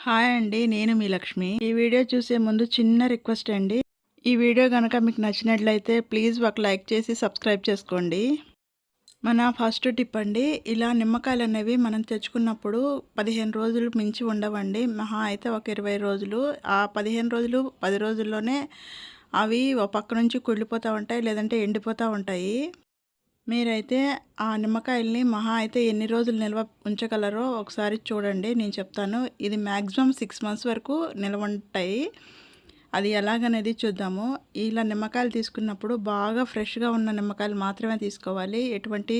Hi అండి నేను మీ లక్ష్మి. ఈ వీడియో చూసే ముందు చిన్న రిక్వెస్ట్ అండి. ఈ వీడియో కనుక మీకు నచ్చినట్లయితే ప్లీజ్ ఒక లైక్ చేసి సబ్స్క్రైబ్ చేసుకోండి. మన ఫస్ట్ టిప్ అండి ఇలా నిమ్మకాయలు అనేవి మనం తెచ్చుకున్నప్పుడు పదిహేను రోజులు మించి ఉండవండి. మహా అయితే ఒక ఇరవై రోజులు. ఆ పదిహేను రోజులు పది రోజుల్లోనే అవి ఒక పక్క నుంచి కుళ్ళిపోతూ ఉంటాయి లేదంటే ఎండిపోతూ ఉంటాయి. మీరైతే ఆ నిమ్మకాయల్ని మహా అయితే ఎన్ని రోజులు నిల్వ ఉంచగలరో ఒకసారి చూడండి నేను చెప్తాను. ఇది మ్యాక్సిమం సిక్స్ మంత్స్ వరకు నిల్వ ఉంటాయి. అది ఎలాగనేది చూద్దాము. ఇలా నిమ్మకాయలు తీసుకున్నప్పుడు బాగా ఫ్రెష్గా ఉన్న నిమ్మకాయలు మాత్రమే తీసుకోవాలి. ఎటువంటి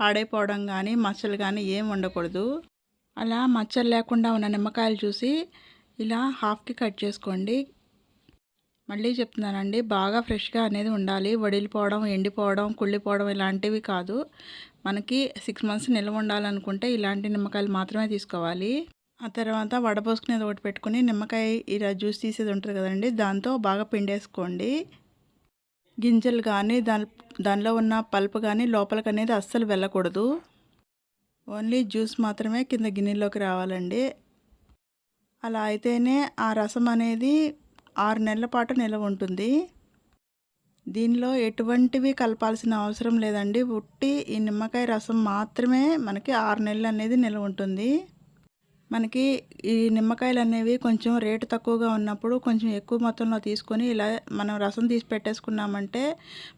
పాడైపోవడం కానీ మచ్చలు కానీ ఏం ఉండకూడదు. అలా మచ్చలు లేకుండా ఉన్న నిమ్మకాయలు చూసి ఇలా హాఫ్కి కట్ చేసుకోండి. మళ్ళీ చెప్తున్నానండి బాగా ఫ్రెష్గా అనేది ఉండాలి. వడిలిపోవడం ఎండిపోవడం కుళ్ళిపోవడం ఇలాంటివి కాదు. మనకి సిక్స్ మంత్స్ నిల్వ ఉండాలనుకుంటే ఇలాంటి నిమ్మకాయలు మాత్రమే తీసుకోవాలి. ఆ తర్వాత వడపోసుకునేది ఒకటి పెట్టుకుని నిమ్మకాయ ఇలా జ్యూస్ తీసేది ఉంటుంది కదండి దాంతో బాగా పిండేసుకోండి. గింజలు కానీ దాని దానిలో ఉన్న పల్ప్ కానీ లోపలికి అనేది అస్సలు వెళ్ళకూడదు. ఓన్లీ జ్యూస్ మాత్రమే కింద గిన్నెలోకి రావాలండి. అలా అయితేనే ఆ రసం అనేది ఆరు నెలల పాటు నిల్వ ఉంటుంది. దీనిలో ఎటువంటివి కలపాల్సిన అవసరం లేదండి. ఉట్టి ఈ నిమ్మకాయ రసం మాత్రమే మనకి ఆరు నెలలు అనేది నిల్వ ఉంటుంది. మనకి ఈ నిమ్మకాయలు అనేవి కొంచెం రేటు తక్కువగా ఉన్నప్పుడు కొంచెం ఎక్కువ మొత్తంలో తీసుకొని ఇలా మనం రసం తీసి పెట్టేసుకున్నామంటే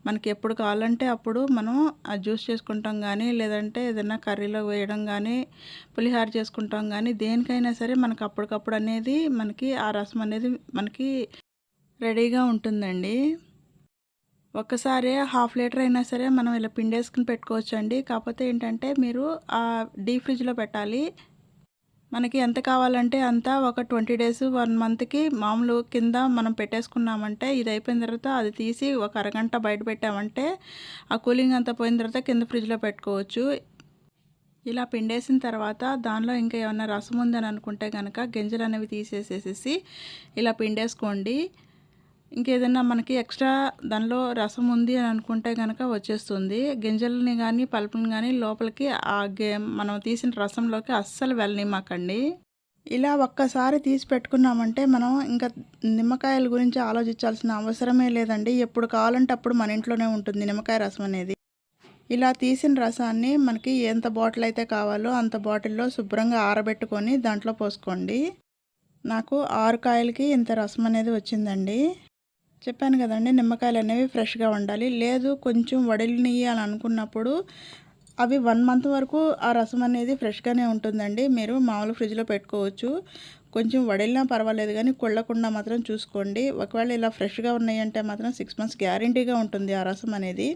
మనకి ఎప్పుడు కావాలంటే అప్పుడు మనం ఆ జ్యూస్ చేసుకుంటాం కానీ లేదంటే ఏదైనా కర్రీలో వేయడం కానీ పులిహార చేసుకుంటాం కానీ దేనికైనా సరే మనకు అప్పటికప్పుడు అనేది మనకి ఆ రసం అనేది మనకి రెడీగా ఉంటుందండి. ఒక్కసారి హాఫ్ లీటర్ అయినా సరే మనం ఇలా పిండేసుకుని పెట్టుకోవచ్చు అండి కాకపోతే ఏంటంటే మీరు ఆ డీప్ ఫ్రిడ్జ్లో పెట్టాలి. మనకి ఎంత కావాలంటే అంత ఒక ట్వంటీ డేస్ వన్ మంత్కి మామూలు కింద మనం పెట్టేసుకున్నామంటే ఇది అయిపోయిన తర్వాత అది తీసి ఒక అరగంట బయట పెట్టామంటే ఆ కూలింగ్ అంతా పోయిన తర్వాత కింద ఫ్రిడ్జ్లో పెట్టుకోవచ్చు. ఇలా పిండేసిన తర్వాత దానిలో ఇంకా ఏమైనా రసం ఉందని అనుకుంటే కనుక గింజలు అనేవి తీసేసేసి ఇలా పిండేసుకోండి. ఇంకేదైనా మనకి ఎక్స్ట్రా దానిలో రసం ఉంది అని అనుకుంటే కనుక వచ్చేస్తుంది. గింజల్ని కానీ పలుపుని కానీ లోపలికి ఆ గే మనం తీసిన రసంలోకి అస్సలు వెళ్ళనిమ్మకండి. ఇలా ఒక్కసారి తీసి పెట్టుకున్నామంటే మనం ఇంకా నిమ్మకాయల గురించి ఆలోచించాల్సిన అవసరమే లేదండి. ఎప్పుడు కావాలంటే అప్పుడు మన ఇంట్లోనే ఉంటుంది నిమ్మకాయ రసం అనేది. ఇలా తీసిన రసాన్ని మనకి ఎంత బాటిల్ అయితే కావాలో అంత బాటిల్లో శుభ్రంగా ఆరబెట్టుకొని దాంట్లో పోసుకోండి. నాకు ఆరు కాయలకి ఇంత రసం అనేది వచ్చిందండి. చెప్పాను కదండి నిమ్మకాయలు అనేవి ఫ్రెష్గా ఉండాలి లేదు కొంచెం వడిలినియ్యి అని అనుకున్నప్పుడు అవి వన్ మంత్ వరకు ఆ రసం అనేది ఫ్రెష్గానే ఉంటుందండి. మీరు మామూలు ఫ్రిడ్జ్లో పెట్టుకోవచ్చు. కొంచెం వడిలినా పర్వాలేదు కానీ కొళ్ళకుండా మాత్రం చూసుకోండి. ఒకవేళ ఇలా ఫ్రెష్గా ఉన్నాయంటే మాత్రం సిక్స్ మంత్స్ గ్యారంటీగా ఉంటుంది ఆ రసం అనేది.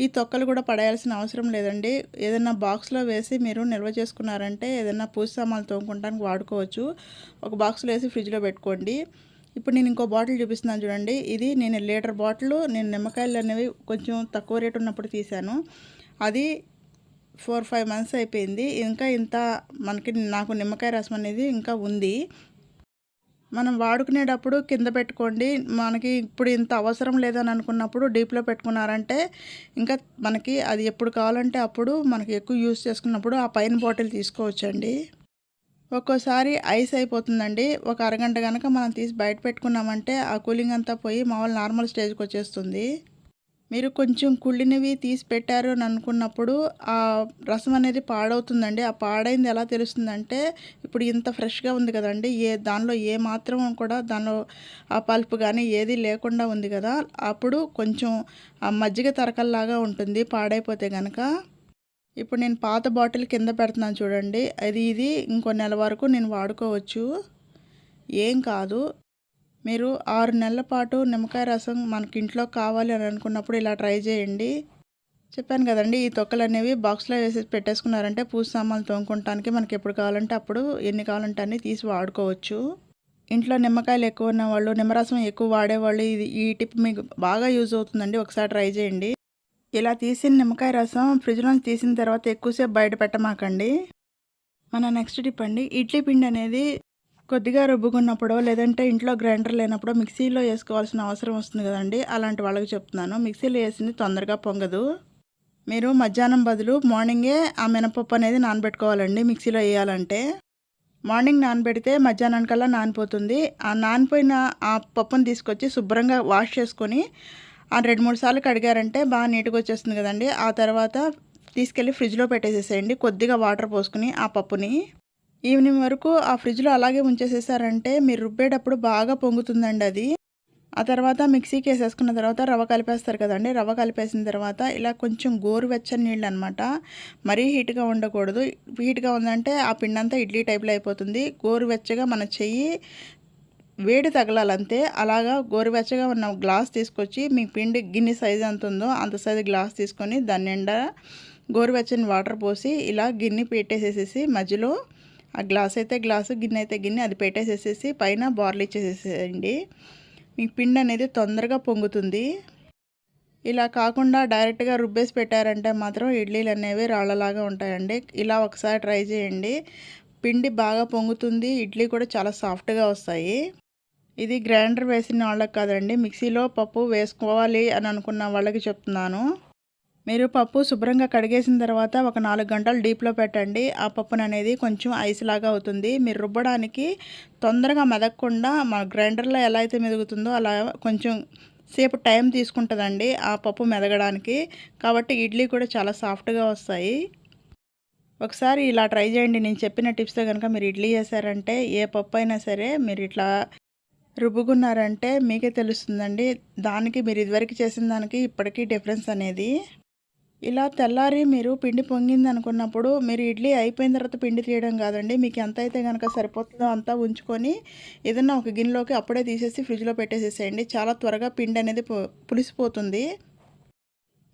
ఈ తొక్కలు కూడా పడేయాల్సిన అవసరం లేదండి. ఏదైనా బాక్స్లో వేసి మీరు నిల్వ చేసుకున్నారంటే ఏదైనా పూజ సామాన్లు తోముకుంటానికి వాడుకోవచ్చు. ఒక బాక్స్లో వేసి ఫ్రిడ్జ్లో పెట్టుకోండి. ఇప్పుడు నేను ఇంకో బాటిల్ చూపిస్తున్నాను చూడండి. ఇది నేను లీటర్ బాటిల్ నేను నిమ్మకాయలు అనేవి కొంచెం తక్కువ రేటు ఉన్నప్పుడు తీశాను. అది ఫోర్ ఫైవ్ మంత్స్ అయిపోయింది. ఇంకా ఇంత మనకి నాకు నిమ్మకాయ రసం అనేది ఇంకా ఉంది. మనం వాడుకునేటప్పుడు కింద పెట్టుకోండి. మనకి ఇప్పుడు ఇంత అవసరం లేదని అనుకున్నప్పుడు డీప్లో పెట్టుకున్నారంటే ఇంకా మనకి అది ఎప్పుడు కావాలంటే అప్పుడు మనకి ఎక్కువ యూస్ చేసుకున్నప్పుడు ఆ పైన బాటిల్ తీసుకోవచ్చండి. ఒక్కోసారి ఐస్ అయిపోతుందండి. ఒక అరగంట కనుక మనం తీసి బయట పెట్టుకున్నామంటే ఆ కూలింగ్ అంతా పోయి మామూలు నార్మల్ స్టేజ్కి వచ్చేస్తుంది. మీరు కొంచెం కుళ్ళినవి తీసి పెట్టారు అని అనుకున్నప్పుడు ఆ రసం అనేది పాడవుతుందండి. ఆ పాడైంది ఎలా తెలుస్తుందంటే ఇప్పుడు ఇంత ఫ్రెష్గా ఉంది కదండి. ఏ దానిలో ఏ మాత్రం కూడా దానిలో ఆ పల్పు కానీ ఏది లేకుండా ఉంది కదా. అప్పుడు కొంచెం ఆ మజ్జిగ తరకల్లాగా ఉంటుంది పాడైపోతే కనుక ఇప్పుడు నేను పాత బాటిల్ కింద పెడుతున్నాను చూడండి. అది ఇది ఇంకో నెల వరకు నేను వాడుకోవచ్చు. ఏం కాదు. మీరు ఆరు నెలల పాటు నిమ్మకాయ రసం మనకి ఇంట్లో కావాలి అని అనుకున్నప్పుడు ఇలా ట్రై చేయండి. చెప్పాను కదండి ఈ తొక్కలు అనేవి బాక్స్లో వేసి పెట్టేసుకున్నారంటే పూజ సామాన్లు తోముకుంటానికి మనకి ఎప్పుడు కావాలంటే అప్పుడు ఎన్ని కావాలంటే అన్నీ తీసి వాడుకోవచ్చు. ఇంట్లో నిమ్మకాయలు ఎక్కువ ఉన్న వాళ్ళు నిమ్మరసం ఎక్కువ వాడేవాళ్ళు ఇది ఈ టిప్ మీకు బాగా యూజ్ అవుతుందండి. ఒకసారి ట్రై చేయండి. ఇలా తీసిన నిమ్మకాయ రసం ఫ్రిడ్జ్లోంచి తీసిన తర్వాత ఎక్కువసేపు బయట పెట్టమాకండి. మన నెక్స్ట్ టిప్ అండి ఇడ్లీ పిండి అనేది కొద్దిగా రుబ్బుకున్నప్పుడు లేదంటే ఇంట్లో గ్రైండర్ లేనప్పుడు మిక్సీలో వేసుకోవాల్సిన అవసరం వస్తుంది కదండి. అలాంటి వాళ్ళకి చెప్తున్నాను. మిక్సీలో వేసింది తొందరగా పొంగదు. మీరు మధ్యాహ్నం బదులు మార్నింగే ఆ మినపప్పు అనేది నానబెట్టుకోవాలండి మిక్సీలో వేయాలంటే. మార్నింగ్ నానబెడితే మధ్యాహ్నానికల్లా నానిపోతుంది. ఆ నానిపోయిన ఆ పప్పును తీసుకొచ్చి శుభ్రంగా వాష్ చేసుకొని ఆ రెండు మూడు సార్లు కడిగారంటే బాగా నీట్గా వచ్చేస్తుంది కదండి. ఆ తర్వాత తీసుకెళ్ళి ఫ్రిడ్జ్లో పెట్టేసేసేయండి. కొద్దిగా వాటర్ పోసుకుని ఆ పప్పుని. ఈవినింగ్ వరకు ఆ ఫ్రిడ్జ్లో అలాగే ఉంచేసేసారంటే మీరు రుబ్బేటప్పుడు బాగా పొంగుతుందండి అది. ఆ తర్వాత మిక్సీకి వేసేసుకున్న తర్వాత రవ్వ కలిపేస్తారు కదండి. రవ్వ కలిపేసిన తర్వాత ఇలా కొంచెం గోరువెచ్చని నీళ్ళు అనమాట మరీ హీట్గా ఉండకూడదు. హీట్గా ఉందంటే ఆ పిండంతా ఇడ్లీ టైప్లో అయిపోతుంది. గోరువెచ్చగా మన చెయ్యి వేడి తగలాలంతే అలాగా గోరువెచ్చగా ఉన్న గ్లాస్ తీసుకొచ్చి మీ పిండి గిన్నె సైజు ఎంత ఉందో అంత సైజు గ్లాస్ తీసుకొని దాని నిండా గోరువెచ్చని వాటర్ పోసి ఇలా గిన్నె పెట్టేసేసేసి మధ్యలో ఆ గ్లాస్ అయితే గ్లాసు గిన్నె అయితే గిన్నె అది పెట్టేసేసేసి పైన బార్లు ఇచ్చేసేసేయండి. మీ పిండి అనేది తొందరగా పొంగుతుంది. ఇలా కాకుండా డైరెక్ట్గా రుబ్బేసి పెట్టారంటే మాత్రం ఇడ్లీలు అనేవి రాళ్ళలాగా ఉంటాయండి. ఇలా ఒకసారి ట్రై చేయండి. పిండి బాగా పొంగుతుంది ఇడ్లీ కూడా చాలా సాఫ్ట్గా వస్తాయి. ఇది గ్రైండర్ వేసిన వాళ్ళకి కాదండి. మిక్సీలో పప్పు వేసుకోవాలి అని అనుకున్న వాళ్ళకి చెప్తున్నాను. మీరు పప్పు శుభ్రంగా కడిగేసిన తర్వాత ఒక నాలుగు గంటలు డీప్లో పెట్టండి. ఆ పప్పును అనేది కొంచెం ఐస్ లాగా అవుతుంది. మీరు రుబ్బడానికి తొందరగా మెదగకుండా మన గ్రైండర్లో ఎలా అయితే మెదుగుతుందో అలా కొంచెం సేపు టైం తీసుకుంటుందండి ఆ పప్పు మెదగడానికి. కాబట్టి ఇడ్లీ కూడా చాలా సాఫ్ట్గా వస్తాయి. ఒకసారి ఇలా ట్రై చేయండి. నేను చెప్పిన టిప్స్తో కనుక మీరు ఇడ్లీ చేశారంటే ఏ పప్పు అయినా సరే మీరు ఇట్లా రుబ్బుకున్నారంటే మీకే తెలుస్తుందండి. దానికి మీరు ఇదివరకు చేసిన దానికి ఇప్పటికీ డిఫరెన్స్ అనేది. ఇలా తెల్లారి మీరు పిండి పొంగింది అనుకున్నప్పుడు మీరు ఇడ్లీ అయిపోయిన తర్వాత పిండి తీయడం కాదండి. మీకు ఎంత అయితే కనుక సరిపోతుందో అంతా ఉంచుకొని ఏదన్నా ఒక గిన్నెలోకి అప్పుడే తీసేసి ఫ్రిడ్జ్లో పెట్టేసేసేయండి. చాలా త్వరగా పిండి అనేది పులిసిపోతుంది.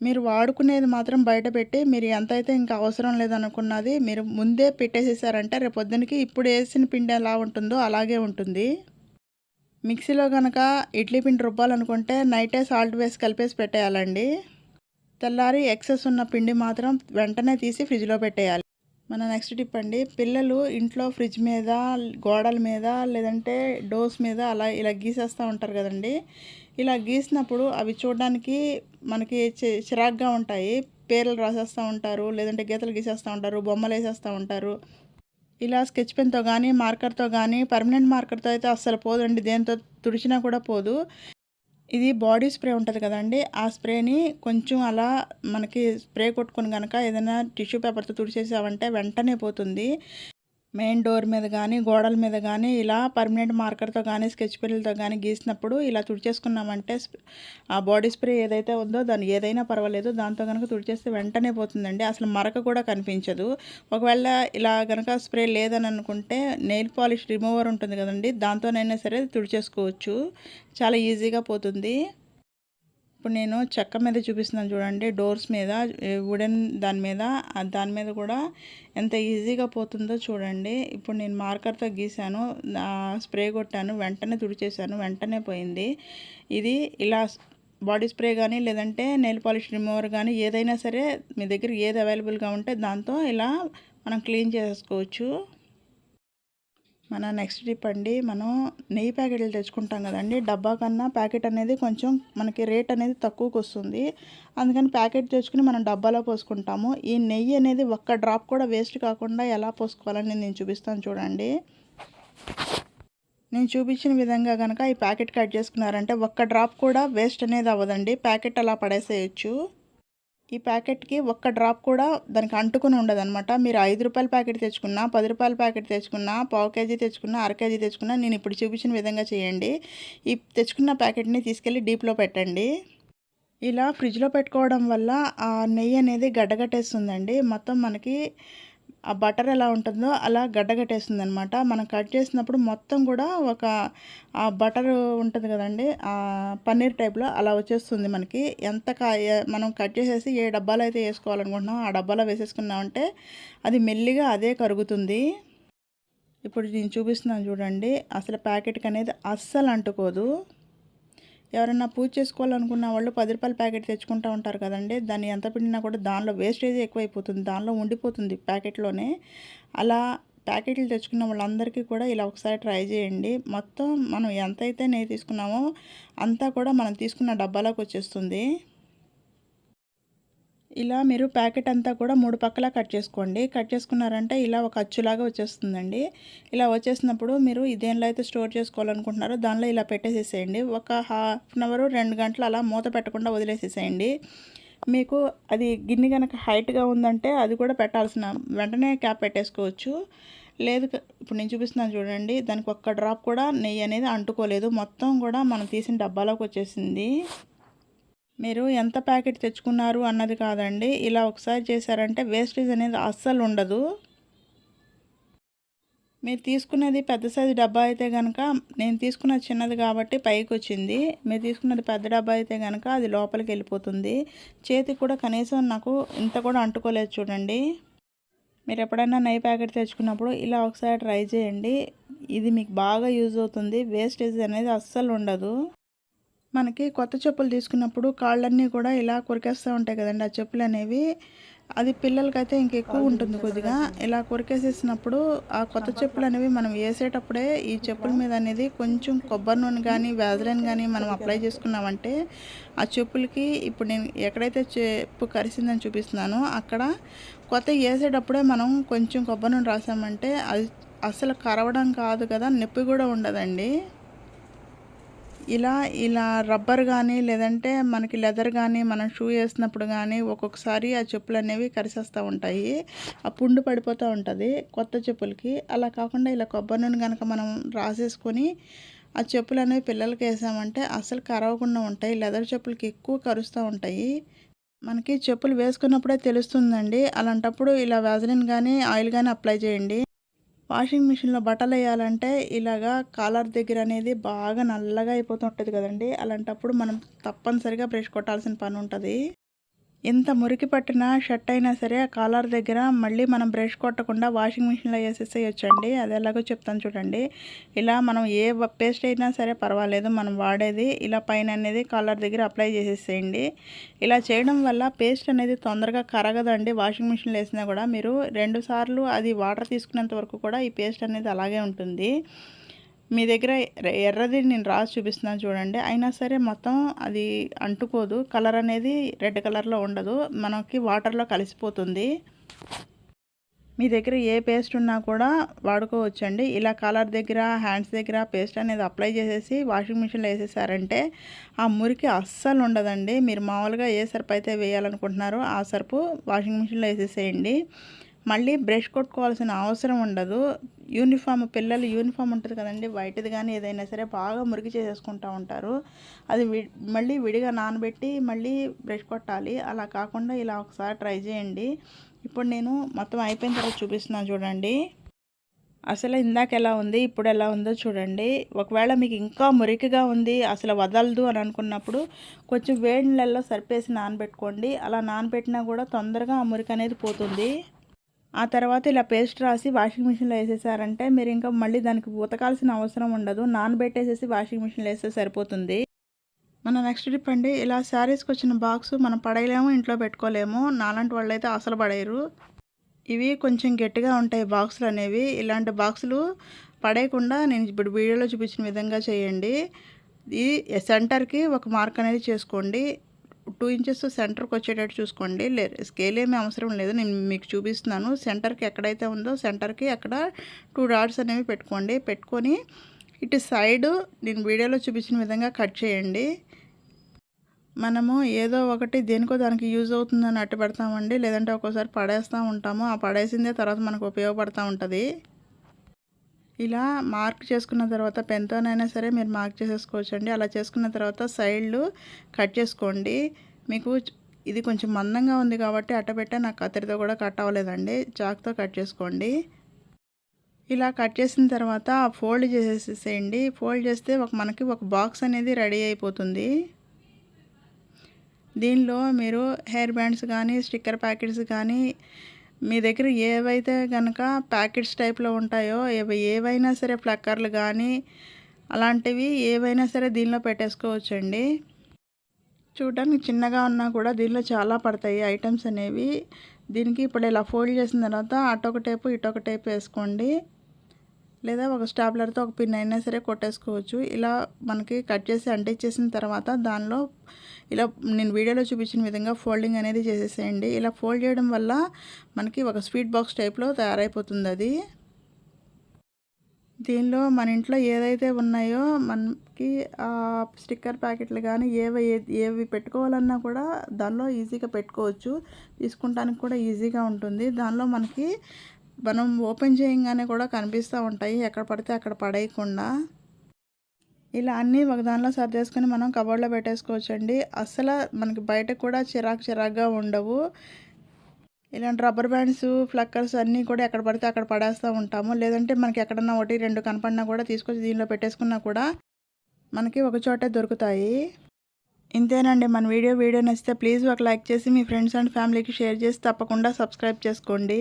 మీరు వాడుకునేది మాత్రం బయట పెట్టి మీరు ఎంత అయితే ఇంకా అవసరం లేదనుకున్నది మీరు ముందే పెట్టేసేసారంటే రేపు పొద్దునకి ఇప్పుడు వేసిన పిండి ఎలా ఉంటుందో అలాగే ఉంటుంది. మిక్సీలో కనుక ఇడ్లీ పిండి రుబ్బాలనుకుంటే నైటే సాల్ట్ వేసి కలిపేసి పెట్టేయాలండి. తెల్లారి ఎక్సెస్ ఉన్న పిండి మాత్రం వెంటనే తీసి ఫ్రిడ్జ్లో పెట్టేయాలి. మన నెక్స్ట్ టిప్ అండి పిల్లలు ఇంట్లో ఫ్రిడ్జ్ మీద గోడల మీద లేదంటే డోర్స్ మీద అలా ఇలా గీసేస్తూ ఉంటారు కదండి. ఇలా గీసినప్పుడు అవి చూడడానికి మనకి చిరాగ్గా ఉంటాయి. పేర్లు రాసేస్తూ ఉంటారు లేదంటే గీతలు గీసేస్తూ ఉంటారు బొమ్మలు వేసేస్తూ ఉంటారు. ఇలా స్కెచ్ పెన్తో కానీ మార్కర్తో కానీ పర్మనెంట్ మార్కర్తో అయితే అస్సలు పోదండి. దేంతో తుడిచినా కూడా పోదు. ఇది బాడీ స్ప్రే ఉంటుంది కదండి. ఆ స్ప్రేని కొంచెం అలా మనకి స్ప్రే కొట్టుకుని కనుక ఏదైనా టిష్యూ పేపర్తో తుడిచేసామంటే వెంటనే పోతుంది. మెయిన్ డోర్ మీద కానీ గోడల మీద కానీ ఇలా పర్మనెంట్ మార్కర్తో కానీ స్కెచ్ పెన్లతో కానీ గీసినప్పుడు ఇలా తుడిచేసుకున్నామంటే ఆ బాడీ స్ప్రే ఏదైతే ఉందో దాన్ని ఏదైనా పర్వాలేదు దాంతో కనుక తుడిచేస్తే వెంటనే పోతుందండి. అసలు మరక కూడా కనిపించదు. ఒకవేళ ఇలా కనుక స్ప్రే లేదని అనుకుంటే నెయిల్ పాలిష్ రిమూవర్ ఉంటుంది కదండి దాంతోనైనా సరే తుడిచేసుకోవచ్చు. చాలా ఈజీగా పోతుంది. ఇప్పుడు నేను చెక్క మీద చూపిస్తున్నాను చూడండి డోర్స్ మీద వుడెన్ దాని మీద దాని మీద కూడా ఎంత ఈజీగా పోతుందో చూడండి. ఇప్పుడు నేను మార్కర్తో గీసాను స్ప్రే కొట్టాను వెంటనే తుడిచేసాను వెంటనే పోయింది. ఇది ఇలా బాడీ స్ప్రే కానీ లేదంటే నెయిల్ పాలిష్ రిమూవర్ కానీ ఏదైనా సరే మీ దగ్గర ఏది అవైలబుల్గా ఉంటే దాంతో ఇలా మనం క్లీన్ చేసుకోవచ్చు. మన నెక్స్ట్ టిప్ అండి మనం నెయ్యి ప్యాకెట్లు తెచ్చుకుంటాం కదండి. డబ్బా కన్నా ప్యాకెట్ అనేది కొంచెం మనకి రేట్ అనేది తక్కువకు వస్తుంది. అందుకని ప్యాకెట్ తెచ్చుకుని మనం డబ్బాలో పోసుకుంటాము. ఈ నెయ్యి అనేది ఒక్క డ్రాప్ కూడా వేస్ట్ కాకుండా ఎలా పోసుకోవాలని నేను చూపిస్తాను చూడండి. నేను చూపించిన విధంగా కనుక ఈ ప్యాకెట్ కట్ చేసుకున్నారంటే ఒక్క డ్రాప్ కూడా వేస్ట్ అనేది అవ్వదండి. ప్యాకెట్ అలా పడేసేయచ్చు. ఈ ప్యాకెట్కి ఒక్క డ్రాప్ కూడా దానికి అంటుకుని ఉండదనమాట మీరు ఐదు రూపాయల ప్యాకెట్ తెచ్చుకున్నా పది రూపాయల ప్యాకెట్ తెచ్చుకున్నా పావు కేజీ తెచ్చుకున్నా అర కేజీ తెచ్చుకున్నా నేను ఇప్పుడు చూపించిన విధంగా చేయండి. ఈ తెచ్చుకున్న ప్యాకెట్ని తీసుకెళ్ళి డీప్లో పెట్టండి. ఇలా ఫ్రిడ్జ్లో పెట్టుకోవడం వల్ల ఆ నెయ్యి అనేది గడ్డగట్టేస్తుందండి. మొత్తం మనకి ఆ బటర్ ఎలా ఉంటుందో అలా గడ్డగట్టేస్తుంది అనమాట మనం కట్ చేసినప్పుడు మొత్తం కూడా ఒక ఆ బటర్ ఉంటుంది కదండి ఆ పన్నీర్ టైప్లో అలా వచ్చేస్తుంది మనకి. ఎంత కాయ మనం కట్ చేసేసి ఏ డబ్బాలో అయితే వేసుకోవాలనుకుంటున్నాం ఆ డబ్బాలో వేసేసుకున్నామంటే అది మెల్లిగా అదే కరుగుతుంది. ఇప్పుడు నేను చూపిస్తున్నాను చూడండి అసలు ప్యాకెట్కి అనేది అస్సలు అంటుకోదు. ఎవరైనా పూజ చేసుకోవాలనుకున్న వాళ్ళు పది రూపాయల ప్యాకెట్ తెచ్చుకుంటూ ఉంటారు కదండి. దాన్ని ఎంత పిండినా కూడా దానిలో వేస్టేజ్ ఎక్కువైపోతుంది. దానిలో ఉండిపోతుంది ప్యాకెట్లోనే. అలా ప్యాకెట్లు తెచ్చుకున్న వాళ్ళందరికీ కూడా ఇలా ఒకసారి ట్రై చేయండి. మొత్తం మనం ఎంతైతే నెయ్యి తీసుకున్నామో అంతా కూడా మనం తీసుకున్న డబ్బాలోకి వచ్చేస్తుంది. ఇలా మీరు ప్యాకెట్ అంతా కూడా మూడు పక్కల కట్ చేసుకోండి. కట్ చేసుకున్నారంటే ఇలా ఒక అచ్చులాగా వచ్చేస్తుందండి. ఇలా వచ్చేసినప్పుడు మీరు ఇదేంలో అయితే స్టోర్ చేసుకోవాలనుకుంటున్నారో దానిలో ఇలా పెట్టేసేసేయండి. ఒక హాఫ్ అన్ అవర్ రెండు గంటలు అలా మూత పెట్టకుండా వదిలేసేసేయండి. మీకు అది గిన్నె కనుక హైట్గా ఉందంటే అది కూడా పెట్టాల్సిన వెంటనే క్యాప్ పెట్టేసుకోవచ్చు. లేదు ఇప్పుడు నేను చూపిస్తున్నాను చూడండి. దానికి ఒక్క డ్రాప్ కూడా నెయ్యి అనేది అంటుకోలేదు. మొత్తం కూడా మనం తీసిన డబ్బాలోకి వచ్చేసింది. మీరు ఎంత ప్యాకెట్ తెచ్చుకున్నారు అన్నది కాదండి. ఇలా ఒకసారి చేశారంటే వేస్టేజ్ అనేది అస్సలు ఉండదు. మీరు తీసుకున్నది పెద్ద సైజు డబ్బా అయితే కనుక నేను తీసుకున్నది చిన్నది కాబట్టి పైకి వచ్చింది. మీరు తీసుకున్నది పెద్ద డబ్బా అయితే కనుక అది లోపలికి వెళ్ళిపోతుంది. చేతికి కూడా కనీసం నాకు ఇంత కూడా అంటుకోలేదు చూడండి. మీరు ఎప్పుడైనా నెయ్యి ప్యాకెట్ తెచ్చుకున్నప్పుడు ఇలా ఒకసారి ట్రై చేయండి. ఇది మీకు బాగా యూజ్ అవుతుంది. వేస్టేజ్ అనేది అస్సలు ఉండదు. మనకి కొత్త చెప్పులు తీసుకున్నప్పుడు కాళ్ళన్నీ కూడా ఇలా కొరికేస్తూ ఉంటాయి కదండి. ఆ చెప్పులు అనేవి అది పిల్లలకైతే ఇంకెక్కువ ఉంటుంది కొద్దిగా. ఇలా కొరికేసేసినప్పుడు ఆ కొత్త చెప్పులు అనేవి మనం వేసేటప్పుడే ఈ చెప్పుల మీద అనేది కొంచెం కొబ్బరి నూనె కానీ వ్యాజ్లైన్ కానీ మనం అప్లై చేసుకున్నామంటే ఆ చెప్పులకి ఇప్పుడు నేను ఎక్కడైతే చెప్పు కరిసిందని చూపిస్తున్నానో అక్కడ కొత్త వేసేటప్పుడే మనం కొంచెం కొబ్బరి నూనె రాసామంటే అది అసలు కరవడం కాదు కదా నొప్పి కూడా ఉండదండి. ఇలా ఇలా రబ్బర్ కానీ లేదంటే మనకి లెదర్ కానీ మనం షూ వేసినప్పుడు కానీ ఒక్కొక్కసారి ఆ చెప్పులు అనేవి కరిసేస్తూ ఉంటాయి. ఆ పుండు పడిపోతూ ఉంటుంది కొత్త చెప్పులకి. అలా కాకుండా ఇలా కొబ్బరి నూనె కనుక మనం రాసేసుకొని ఆ చెప్పులు అనేవి పిల్లలకి వేసామంటే అసలు కరవకుండా ఉంటాయి. లెదర్ చెప్పులకి ఎక్కువ కరుస్తూ ఉంటాయి. మనకి చెప్పులు వేసుకున్నప్పుడే తెలుస్తుందండి. అలాంటప్పుడు ఇలా వ్యాజలిన్ కానీ ఆయిల్ కానీ అప్లై చేయండి. వాషింగ్ మిషన్లో బట్టలు వేయాలంటే ఇలాగా కాలర్ దగ్గర అనేది బాగా నల్లగా అయిపోతుంటుంది కదండి. అలాంటప్పుడు మనం తప్పనిసరిగా బ్రష్ కొట్టాల్సిన పని ఉంటుంది ఎంత మురికి పట్టిన షర్ట్ అయినా సరే ఆ కాలర్ దగ్గర మళ్ళీ మనం బ్రష్ కొట్టకుండా వాషింగ్ మిషన్లో వేసేసేయచ్చండి అది ఎలాగో చెప్తాను చూడండి. ఇలా మనం ఏ పేస్ట్ అయినా సరే పర్వాలేదు మనం వాడేది ఇలా పైన అనేది కాలర్ దగ్గర అప్లై చేసేసేయండి. ఇలా చేయడం వల్ల పేస్ట్ అనేది తొందరగా కరగదండి. వాషింగ్ మిషన్లో వేసినా కూడా మీరు రెండు సార్లు అది వాటర్ తీసుకునేంత వరకు కూడా ఈ పేస్ట్ అనేది అలాగే ఉంటుంది. మీ దగ్గర ఎర్ర- ఎర్రది నేను రాసి చూపిస్తున్నాను చూడండి. అయినా సరే మొత్తం అది అంటుకోదు. కలర్ అనేది రెడ్ కలర్లో ఉండదు. మనకి వాటర్లో కలిసిపోతుంది. మీ దగ్గర ఏ పేస్ట్ ఉన్నా కూడా వాడుకోవచ్చండి. ఇలా కాలర్ దగ్గర హ్యాండ్స్ దగ్గర పేస్ట్ అనేది అప్లై చేసేసి వాషింగ్ మిషన్లో వేసేసారంటే ఆ మురికి అస్సలు ఉండదండి. మీరు మామూలుగా ఏ సర్పు అయితే వేయాలనుకుంటున్నారో ఆ సర్పు వాషింగ్ మిషన్లో వేసేసేయండి. మళ్ళీ బ్రష్ కొట్టుకోవాల్సిన అవసరం ఉండదు. యూనిఫామ్ పిల్లలు యూనిఫామ్ ఉంటుంది కదండి వైట్ది కానీ ఏదైనా సరే బాగా మురికి చేసేసుకుంటూ ఉంటారు. అది వి మళ్ళీ విడిగా నానబెట్టి మళ్ళీ బ్రష్ కొట్టాలి. అలా కాకుండా ఇలా ఒకసారి ట్రై చేయండి. ఇప్పుడు నేను మొత్తం అయిపోయిన తర్వాత చూపిస్తున్నాను చూడండి. అసలు ఇందాక ఎలా ఉంది ఇప్పుడు ఎలా ఉందో చూడండి. ఒకవేళ మీకు ఇంకా మురికిగా ఉంది అసలు వదలదు అని అనుకున్నప్పుడు కొంచెం వేడి నీళ్ళల్లో సరిపేసి నానబెట్టుకోండి. అలా నానబెట్టినా కూడా తొందరగా ఆ మురికి అనేది పోతుంది. ఆ తర్వాత ఇలా పేస్ట్ రాసి వాషింగ్ మిషన్లో వేసేసారంటే మీరు ఇంకా మళ్ళీ దానికి ఉతకాల్సిన అవసరం ఉండదు. నానబెట్టేసేసి వాషింగ్ మిషన్లో వేస్తే సరిపోతుంది. మన నెక్స్ట్ టిప్ అండి. ఇలా శారీస్కి వచ్చిన బాక్స్ మనం పడేయలేము ఇంట్లో పెట్టుకోలేము. నాలాంటి వాళ్ళు అయితే అసలు పడేయరు. ఇవి కొంచెం గట్టిగా ఉంటాయి బాక్సులు అనేవి. ఇలాంటి బాక్సులు పడేయకుండా నేను ఇప్పుడు వీడియోలో చూపించిన విధంగా చేయండి. ఈ సెంటర్కి ఒక మార్క్ అనేది చేసుకోండి. టూ ఇంచెస్ సెంటర్కి వచ్చేటట్టు చూసుకోండి. లే స్కేల్ ఏమీ అవసరం లేదు. నేను మీకు చూపిస్తున్నాను. సెంటర్కి ఎక్కడైతే ఉందో సెంటర్కి అక్కడ టూ డాట్స్ అనేవి పెట్టుకోండి. పెట్టుకొని ఇటు సైడ్ నేను వీడియోలో చూపించిన విధంగా కట్ చేయండి. మనము ఏదో ఒకటి దేనికో దానికి యూజ్ అవుతుందని అట్టు పెడతామండి. లేదంటే ఒక్కోసారి పడేస్తూ ఉంటాము. ఆ పడేసిందే తర్వాత మనకు ఉపయోగపడుతూ ఉంటుంది. ఇలా మార్క్ చేసుకున్న తర్వాత పెన్తోనైనా సరే మీరు మార్క్ చేసేసుకోవచ్చండి. అలా చేసుకున్న తర్వాత సైడ్లు కట్ చేసుకోండి. మీకు ఇది కొంచెం మందంగా ఉంది కాబట్టి అట్టబెట్ట నాకు కత్తిరితో కూడా కట్ అవ్వలేదండి. చాక్తో కట్ చేసుకోండి. ఇలా కట్ చేసిన తర్వాత ఫోల్డ్ చేసేసేయండి. ఫోల్డ్ చేస్తే ఒక మనకి ఒక బాక్స్ అనేది రెడీ అయిపోతుంది. దీనిలో మీరు హెయిర్ బ్యాండ్స్ కానీ స్టిక్కర్ ప్యాకెట్స్ కానీ మీ దగ్గర ఏవైతే కనుక ప్యాకెట్స్ టైప్లో ఉంటాయో ఏవి ఏవైనా సరే ఫ్లక్కర్లు కానీ అలాంటివి ఏవైనా సరే దీనిలో పెట్టేసుకోవచ్చండి. చూడడానికి చిన్నగా ఉన్నా కూడా దీనిలో చాలా పడతాయి ఐటమ్స్ అనేవి. దీనికి ఇప్పుడు ఇలా ఫోల్డ్ చేసిన తర్వాత అటొక టేపు ఇటొక టేపు వేసుకోండి. లేదా ఒక స్టాప్లర్తో ఒక పిన్ అయినా సరే కొట్టేసుకోవచ్చు. ఇలా మనకి కట్ చేసి అంటించేసిన తర్వాత దానిలో ఇలా నేను వీడియోలో చూపించిన విధంగా ఫోల్డింగ్ అనేది చేసేసేయండి. ఇలా ఫోల్డ్ చేయడం వల్ల మనకి ఒక స్వీట్ బాక్స్ టైప్లో తయారైపోతుంది అది. దీనిలో మన ఇంట్లో ఏదైతే ఉన్నాయో మనకి ఆ స్టిక్కర్ ప్యాకెట్లు కానీ ఏవి ఏవి పెట్టుకోవాలన్నా కూడా దానిలో ఈజీగా పెట్టుకోవచ్చు. తీసుకుంటానికి కూడా ఈజీగా ఉంటుంది. దానిలో మనకి మనం ఓపెన్ చేయగానే కూడా కనిపిస్తూ ఉంటాయి. ఎక్కడ పడితే అక్కడ పడేయకుండా. ఇలా అన్నీ ఒక దానిలో సర్దేసుకొని మనం కబోర్డ్లో పెట్టేసుకోవచ్చండి. అస్సలు మనకి బయట కూడా చిరాకు చిరాకుగా ఉండవు. ఇలాంటి రబ్బర్ బ్యాండ్స్ ఫ్లక్కర్స్ అన్నీ కూడా ఎక్కడ పడితే అక్కడ పడేస్తూ ఉంటాము. లేదంటే మనకి ఎక్కడన్నా ఒకటి రెండు కనపడినా కూడా తీసుకొచ్చి దీనిలో పెట్టేసుకున్నా కూడా మనకి ఒక చోటే దొరుకుతాయి. ఇంతేనండి. మన వీడియో వీడియో నచ్చితే ప్లీజ్ ఒక లైక్ చేసి మీ ఫ్రెండ్స్ అండ్ ఫ్యామిలీకి షేర్ చేసి తప్పకుండా సబ్స్క్రైబ్ చేసుకోండి.